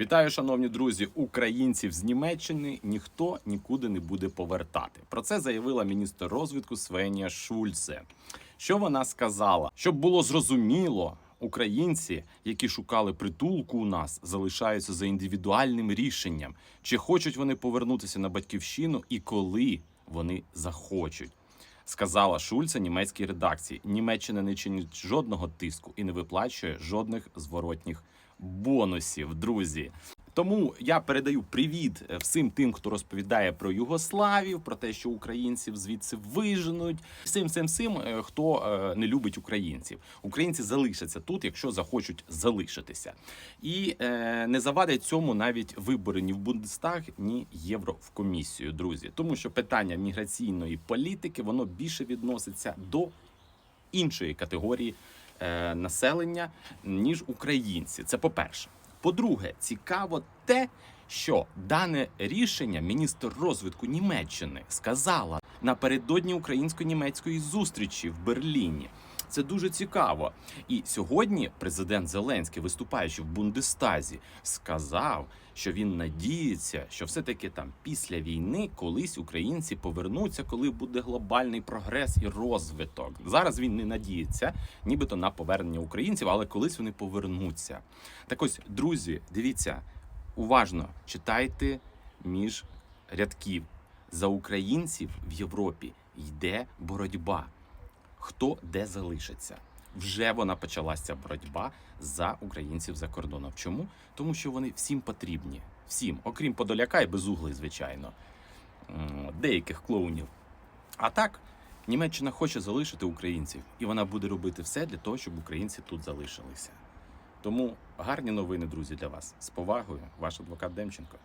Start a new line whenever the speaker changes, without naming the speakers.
Вітаю, шановні друзі, українців з Німеччини ніхто нікуди не буде повертати. Про це заявила міністр розвитку Свенія Шульце. Що вона сказала? Щоб було зрозуміло, українці, які шукали притулку у нас, залишаються за індивідуальним рішенням, чи хочуть вони повернутися на батьківщину і коли вони захочуть. Сказала Шульца німецькій редакції. Німеччина не чинить жодного тиску і не виплачує жодних зворотніх бонусів, друзі. Тому я передаю привіт е, всім тим, хто розповідає про Югославів, про те, що українців звідси виженуть. Всім всім всім, е, хто е, не любить українців. Українці залишаться тут, якщо захочуть залишитися. І не завадять цьому навіть вибори ні в Бундестаг, ні євро в комісію, друзі. Тому що питання міграційної політики воно більше відноситься до іншої категорії населення, ніж українці. Це по-перше. По-друге, цікаво те, що дане рішення міністр розвитку Німеччини сказала напередодні українсько-німецької зустрічі в Берліні. Це дуже цікаво. І сьогодні президент Зеленський, виступаючи в Бундестазі, сказав, що він надіється, що все-таки там після війни колись українці повернуться, коли буде глобальний прогрес і розвиток. Зараз він не надіється, нібито на повернення українців, але колись вони повернуться. Так ось, друзі, дивіться уважно читайте між рядків. За українців в Європі йде боротьба хто де залишиться. Вже вона почалася боротьба за українців за кордоном. Чому? Тому що вони всім потрібні. Всім, окрім Подоляка і безуглих, звичайно, деяких клоунів. А так, Німеччина хоче залишити українців, і вона буде робити все для того, щоб українці тут залишилися. Тому гарні новини, друзі, для вас. З повагою, ваш адвокат Демченко.